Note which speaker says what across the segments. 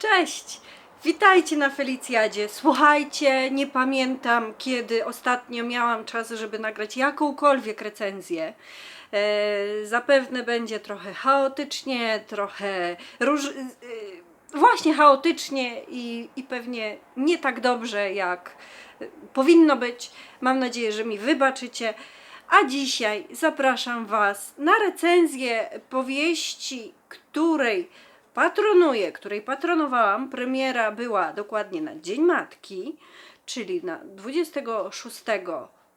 Speaker 1: Cześć! Witajcie na Felicjadzie. Słuchajcie, nie pamiętam kiedy ostatnio miałam czas, żeby nagrać jakąkolwiek recenzję. E, zapewne będzie trochę chaotycznie, trochę róż... e, właśnie chaotycznie i, i pewnie nie tak dobrze jak e, powinno być. Mam nadzieję, że mi wybaczycie. A dzisiaj zapraszam Was na recenzję powieści, której patronuję, której patronowałam. Premiera była dokładnie na Dzień Matki, czyli na 26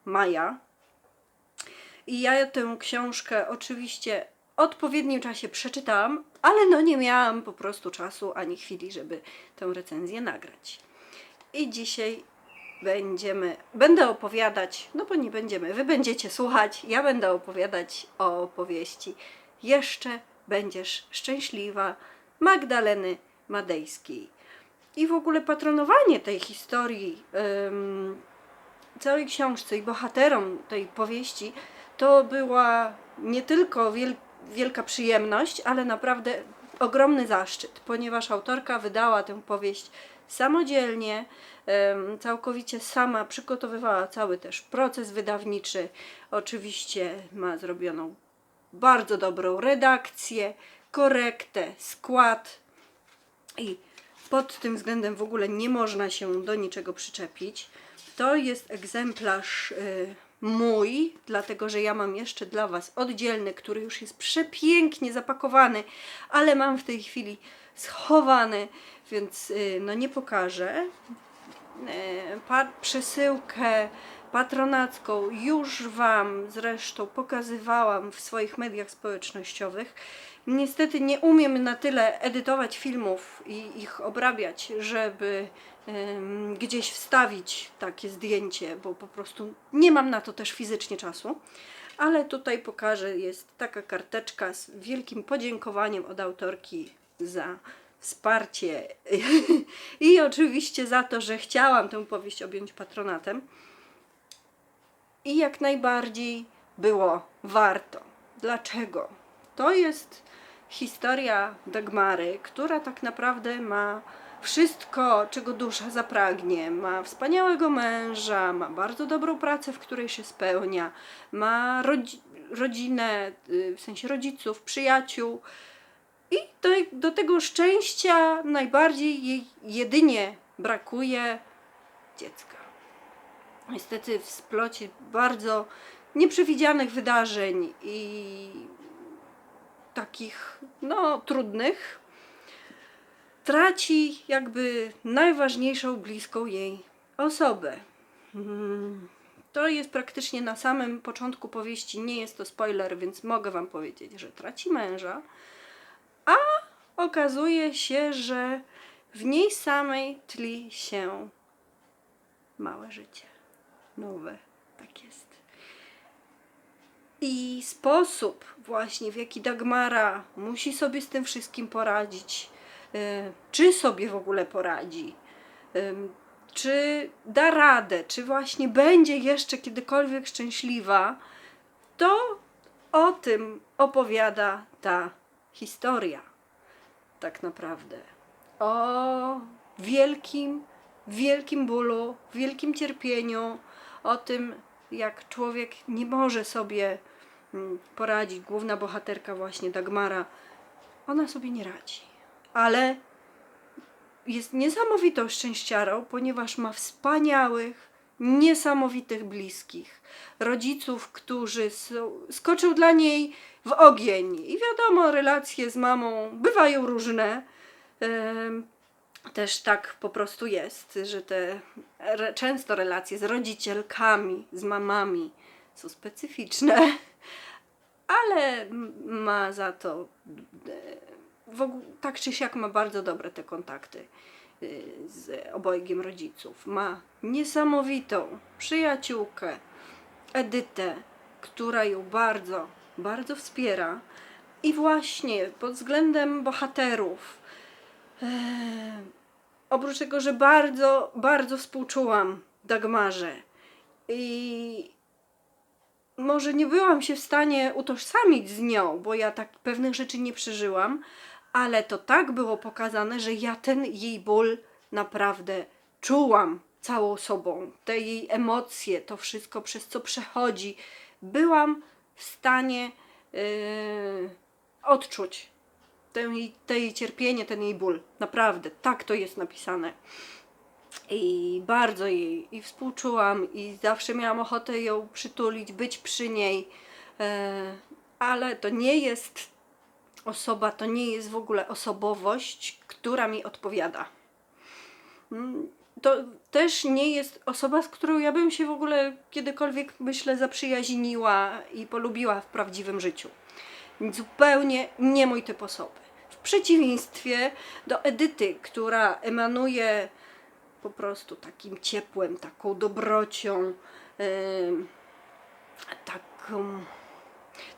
Speaker 1: maja. I ja tę książkę oczywiście w odpowiednim czasie przeczytałam, ale no nie miałam po prostu czasu ani chwili, żeby tę recenzję nagrać. I dzisiaj będziemy, będę opowiadać, no bo nie będziemy, wy będziecie słuchać, ja będę opowiadać o opowieści Jeszcze będziesz szczęśliwa Magdaleny Madejskiej. I w ogóle patronowanie tej historii, całej książce i bohaterom tej powieści to była nie tylko wiel, wielka przyjemność, ale naprawdę ogromny zaszczyt, ponieważ autorka wydała tę powieść samodzielnie, całkowicie sama przygotowywała cały też proces wydawniczy. Oczywiście ma zrobioną bardzo dobrą redakcję, korektę, skład i pod tym względem w ogóle nie można się do niczego przyczepić. To jest egzemplarz y, mój, dlatego że ja mam jeszcze dla Was oddzielny, który już jest przepięknie zapakowany, ale mam w tej chwili schowany, więc y, no nie pokażę. Pa- przesyłkę patronacką już Wam zresztą pokazywałam w swoich mediach społecznościowych. Niestety nie umiem na tyle edytować filmów i ich obrabiać, żeby em, gdzieś wstawić takie zdjęcie, bo po prostu nie mam na to też fizycznie czasu. Ale tutaj pokażę, jest taka karteczka z wielkim podziękowaniem od autorki za wsparcie i oczywiście za to, że chciałam tę powieść objąć patronatem. I jak najbardziej było warto. Dlaczego? To jest historia Dagmary, która tak naprawdę ma wszystko, czego dusza zapragnie. Ma wspaniałego męża, ma bardzo dobrą pracę, w której się spełnia, ma rodzi- rodzinę, y, w sensie rodziców, przyjaciół. I do, do tego szczęścia najbardziej jej jedynie brakuje dziecka. Niestety w splocie bardzo nieprzewidzianych wydarzeń i takich, no, trudnych, traci jakby najważniejszą bliską jej osobę. Mm, To jest praktycznie na samym początku powieści, nie jest to spoiler, więc mogę Wam powiedzieć, że traci męża, a okazuje się, że w niej samej tli się małe życie. Nowe, tak jest. I sposób właśnie, w jaki Dagmara musi sobie z tym wszystkim poradzić, e, czy sobie w ogóle poradzi, em, czy da radę, czy właśnie będzie jeszcze kiedykolwiek szczęśliwa, to o tym opowiada ta historia. Tak naprawdę. O wielkim, wielkim bólu, wielkim cierpieniu, o tym, jak człowiek nie może sobie poradzić. Główna bohaterka, właśnie Dagmara, ona sobie nie radzi. Ale jest niesamowitą szczęściarą, ponieważ ma wspaniałych, niesamowitych bliskich. Rodziców, którzy są, skoczył dla niej w ogień. I wiadomo, relacje z mamą bywają różne. Też tak po prostu jest, że te często relacje z rodzicielkami, z mamami są specyficzne, ale ma za to e, w ogóle, tak czy siak ma bardzo dobre te kontakty y, z obojgiem rodziców. Ma niesamowitą przyjaciółkę, Edytę, która ją bardzo, bardzo wspiera. I właśnie pod względem bohaterów, e, oprócz tego, że bardzo, bardzo współczułam Dagmarze i może nie byłam się w stanie utożsamić z nią, bo ja tak pewnych rzeczy nie przeżyłam, ale to tak było pokazane, że ja ten jej ból naprawdę czułam całą sobą. Te jej emocje, to wszystko, przez co przechodzi, byłam w stanie yy, odczuć ten te jej cierpienie, ten jej ból. Naprawdę, tak to jest napisane. I bardzo jej i współczułam, i zawsze miałam ochotę ją przytulić, być przy niej. E, ale to nie jest osoba, to nie jest w ogóle osobowość, która mi odpowiada. Mm, To też nie jest osoba, z którą ja bym się w ogóle kiedykolwiek, myślę, zaprzyjaźniła i polubiła w prawdziwym życiu. Zupełnie nie mój typ osoby. W przeciwieństwie do Edyty, która emanuje po prostu takim ciepłem, taką dobrocią, taką,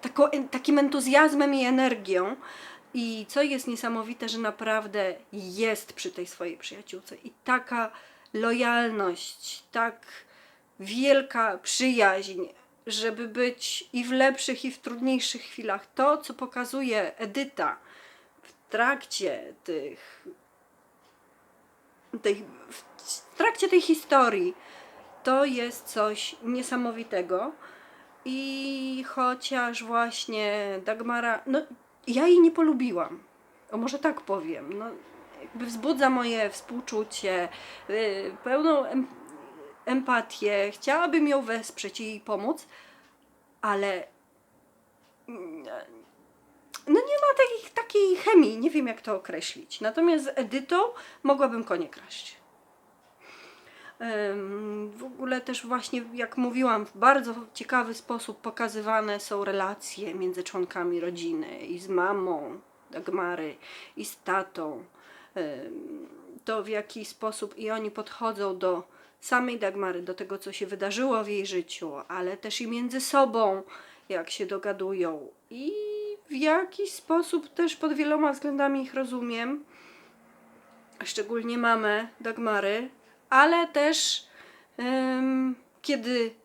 Speaker 1: taką, takim entuzjazmem i energią. I co jest niesamowite, że naprawdę jest przy tej swojej przyjaciółce. I taka lojalność, tak wielka przyjaźń, żeby być i w lepszych, i w trudniejszych chwilach. To, co pokazuje Edyta w trakcie tych tej, w trakcie tej historii to jest coś niesamowitego. I chociaż właśnie Dagmara, no ja jej nie polubiłam. O może tak powiem. No, jakby wzbudza moje współczucie, yy, pełną em, empatię. Chciałabym ją wesprzeć i jej pomóc, ale mm, no nie ma takich, takiej chemii, nie wiem jak to określić. Natomiast z Edytą mogłabym konie kraść. W ogóle też właśnie, jak mówiłam, w bardzo ciekawy sposób pokazywane są relacje między członkami rodziny i z mamą Dagmary i z tatą. To w jaki sposób i oni podchodzą do samej Dagmary, do tego, co się wydarzyło w jej życiu, ale też i między sobą, jak się dogadują. I w jaki sposób też pod wieloma względami ich rozumiem szczególnie mamę Dagmary, ale też kiedy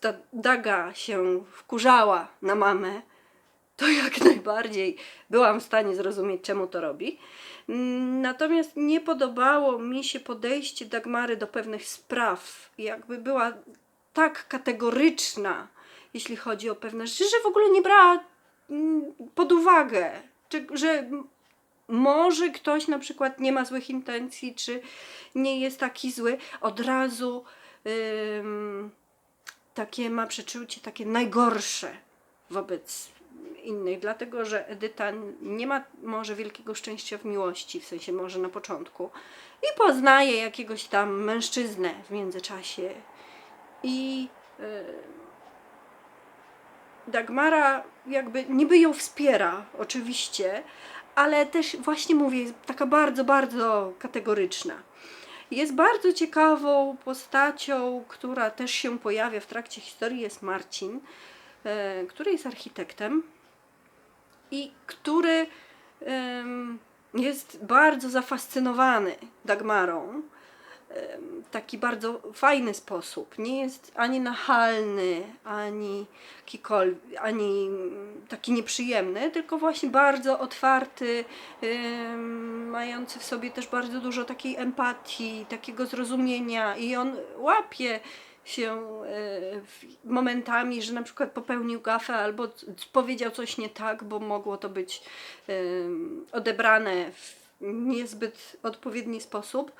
Speaker 1: ta Daga się wkurzała na mamę, to jak najbardziej byłam w stanie zrozumieć, czemu to robi. Natomiast nie podobało mi się podejście Dagmary do pewnych spraw. Jakby była tak kategoryczna, jeśli chodzi o pewne rzeczy, że w ogóle nie brała pod uwagę, czy, że może ktoś na przykład nie ma złych intencji, czy nie jest taki zły, od razu takie ma przeczucie takie najgorsze wobec innych, dlatego że Edyta nie ma może wielkiego szczęścia w miłości, w sensie może na początku, i poznaje jakiegoś tam mężczyznę w międzyczasie. I y, Dagmara jakby niby ją wspiera, oczywiście, ale też właśnie mówię, jest taka bardzo, bardzo kategoryczna. Jest bardzo ciekawą postacią, która też się pojawia w trakcie historii, jest Marcin, e, który jest architektem i który jest bardzo zafascynowany Dagmarą. Taki bardzo fajny sposób. Nie jest ani nachalny, ani, ani mm, taki nieprzyjemny, tylko właśnie bardzo otwarty, em, mający w sobie też bardzo dużo takiej empatii, takiego zrozumienia i on łapie się w- momentami, że na przykład popełnił gafę albo powiedział coś nie tak, bo mogło to być em, odebrane w niezbyt odpowiedni sposób.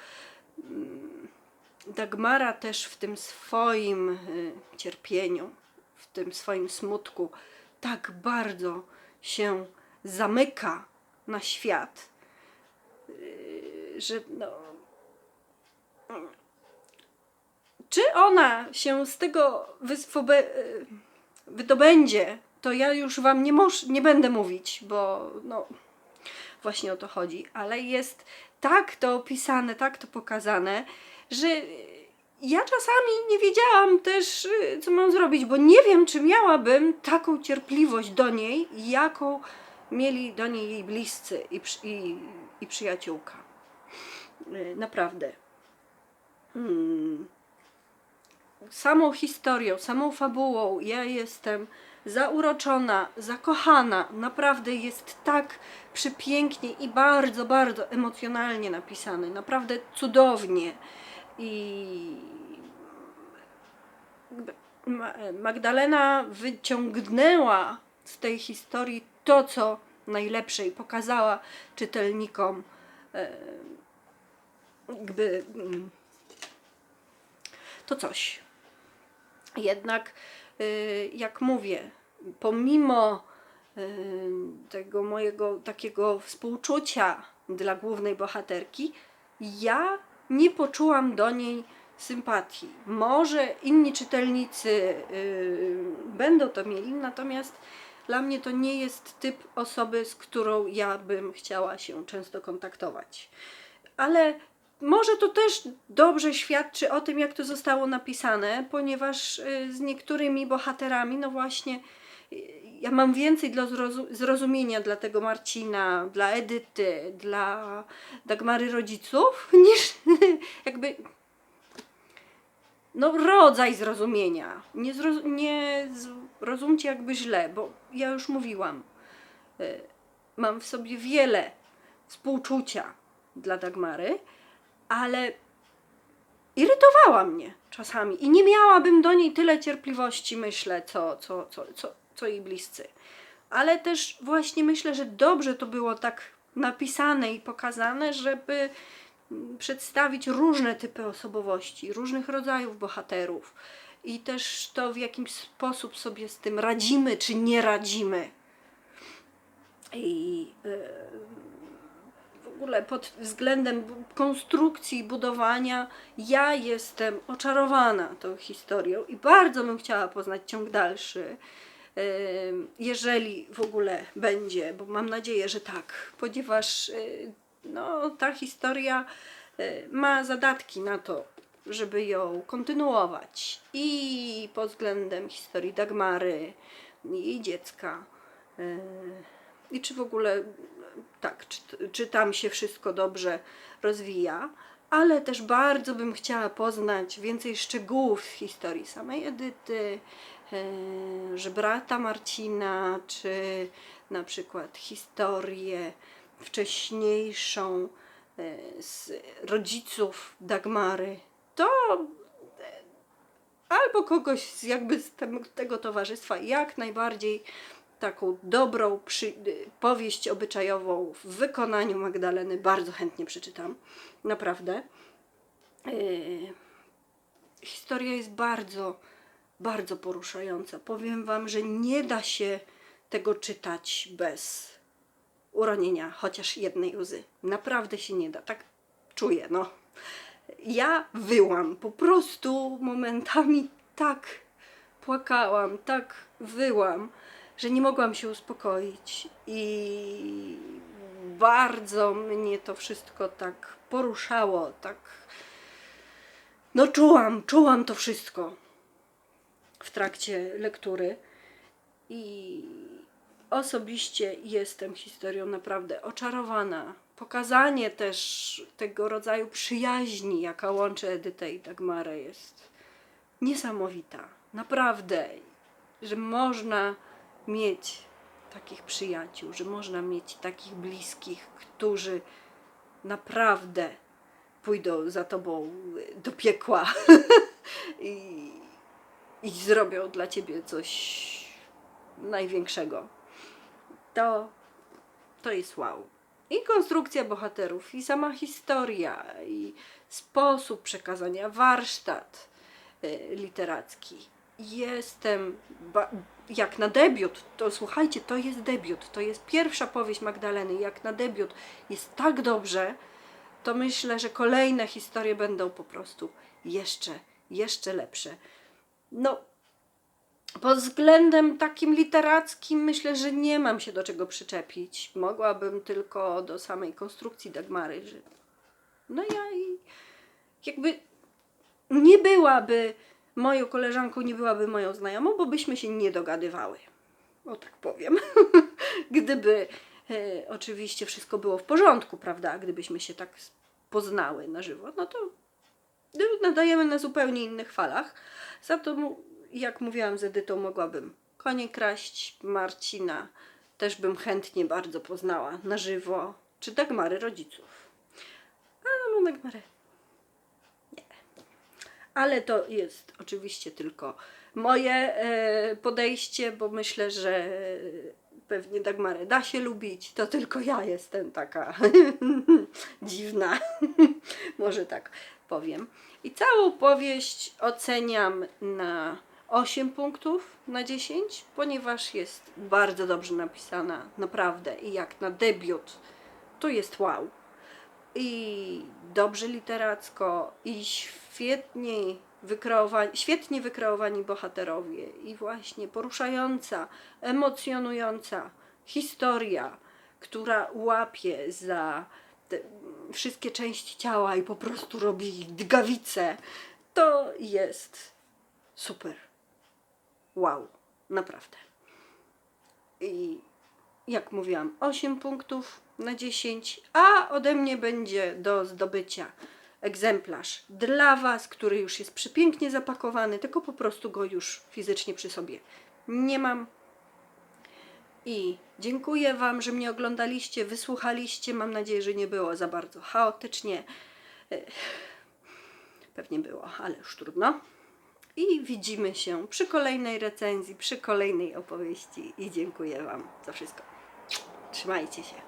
Speaker 1: Dagmara też w tym swoim y, cierpieniu, w tym swoim smutku, tak bardzo się zamyka na świat, y, że no. Czy ona się z tego y, wydobędzie, to ja już wam nie, nie będę mówić, bo no, właśnie o to chodzi, ale jest tak to opisane, tak to pokazane, że ja czasami nie wiedziałam też, y, co mam zrobić, bo nie wiem, czy miałabym taką cierpliwość do niej, jaką mieli do niej jej bliscy i, i, i przyjaciółka. Y, Naprawdę. Hmm. Samą historią, samą fabułą ja jestem zauroczona, zakochana. Naprawdę jest tak przepięknie i bardzo, bardzo emocjonalnie napisany. Naprawdę cudownie. I Magdalena wyciągnęła z tej historii to, co najlepsze i pokazała czytelnikom e, jakby mm, to coś. Jednak, jak mówię, pomimo y, tego mojego takiego współczucia dla głównej bohaterki, ja nie poczułam do niej sympatii. Może inni czytelnicy y, będą to mieli, natomiast dla mnie to nie jest typ osoby, z którą ja bym chciała się często kontaktować. Ale może to też dobrze świadczy o tym, jak to zostało napisane, ponieważ y, z niektórymi bohaterami, no właśnie, y, ja mam więcej dla zrozu- zrozumienia dla tego Marcina, dla Edyty, dla Dagmary rodziców, niż jakby no, rodzaj zrozumienia. Nie, zroz- nie zrozumcie jakby źle, bo ja już mówiłam, y, mam w sobie wiele współczucia dla Dagmary, ale irytowała mnie czasami i nie miałabym do niej tyle cierpliwości, myślę, co, co, co, co, co jej bliscy. Ale też właśnie myślę, że dobrze to było tak napisane i pokazane, żeby przedstawić różne typy osobowości, różnych rodzajów bohaterów i też to, w jakiś sposób sobie z tym radzimy, czy nie radzimy. I w ogóle pod względem konstrukcji, budowania, ja jestem oczarowana tą historią i bardzo bym chciała poznać ciąg dalszy. Jeżeli w ogóle będzie, bo mam nadzieję, że tak, ponieważ y, no, ta historia y, ma zadatki na to, żeby ją kontynuować i pod względem historii Dagmary, jej dziecka. y, I czy w ogóle tak, czy, czy tam się wszystko dobrze rozwija, ale też bardzo bym chciała poznać więcej szczegółów z historii samej Edyty, e, że brata Marcina, czy na przykład historię wcześniejszą e, z rodziców Dagmary. To e, albo kogoś jakby z tego towarzystwa jak najbardziej taką dobrą przy, powieść obyczajową w wykonaniu Magdaleny bardzo chętnie przeczytam. Naprawdę. Yy, historia jest bardzo, bardzo poruszająca. Powiem Wam, że nie da się tego czytać bez uronienia chociaż jednej łzy. Naprawdę się nie da. Tak czuję, no. Ja wyłam, po prostu momentami tak płakałam, tak wyłam, że nie mogłam się uspokoić i bardzo mnie to wszystko tak poruszało, tak no czułam, czułam to wszystko w trakcie lektury i osobiście jestem historią naprawdę oczarowana. Pokazanie też tego rodzaju przyjaźni, jaka łączy Edytę i Dagmarę jest niesamowita. Naprawdę, że można mieć takich przyjaciół, że można mieć takich bliskich, którzy naprawdę pójdą za tobą do piekła i, i zrobią dla ciebie coś największego. To, to jest wow. I konstrukcja bohaterów, i sama historia, i sposób przekazania, warsztat y, literacki. Jestem, jak na debiut, to słuchajcie, to jest debiut, to jest pierwsza powieść Magdaleny, jak na debiut jest tak dobrze, to myślę, że kolejne historie będą po prostu jeszcze, jeszcze lepsze. No, pod względem takim literackim myślę, że nie mam się do czego przyczepić. Mogłabym tylko do samej konstrukcji Dagmary, że no ja i jakby nie byłaby moją koleżanką, nie byłaby moją znajomą, bo byśmy się nie dogadywały. O tak powiem. Gdyby e, oczywiście wszystko było w porządku, prawda? Gdybyśmy się tak poznały na żywo, no to nadajemy na zupełnie innych falach. Za to, jak mówiłam z Edytą, mogłabym Konie kraść Marcina też bym chętnie bardzo poznała na żywo. Czy Dagmary rodziców. A no Dagmarę ale to jest oczywiście tylko moje e, podejście, bo myślę, że pewnie Dagmarę da się lubić, to tylko ja jestem taka dziwna, może tak powiem. I całą powieść oceniam na 8 punktów na 10, ponieważ jest bardzo dobrze napisana, naprawdę, i jak na debiut, to jest wow i dobrze literacko, i świetnie wykreowani, świetnie wykreowani bohaterowie, i właśnie poruszająca, emocjonująca historia, która łapie za wszystkie części ciała i po prostu robi dgawice, to jest super. Wow, naprawdę. I jak mówiłam, 8 punktów na 10, a ode mnie będzie do zdobycia egzemplarz dla Was, który już jest przepięknie zapakowany, tylko po prostu go już fizycznie przy sobie nie mam. I dziękuję Wam, że mnie oglądaliście, wysłuchaliście. Mam nadzieję, że nie było za bardzo chaotycznie. Pewnie było, ale już trudno. I widzimy się przy kolejnej recenzji, przy kolejnej opowieści. I dziękuję Wam za wszystko. Trzymajcie się.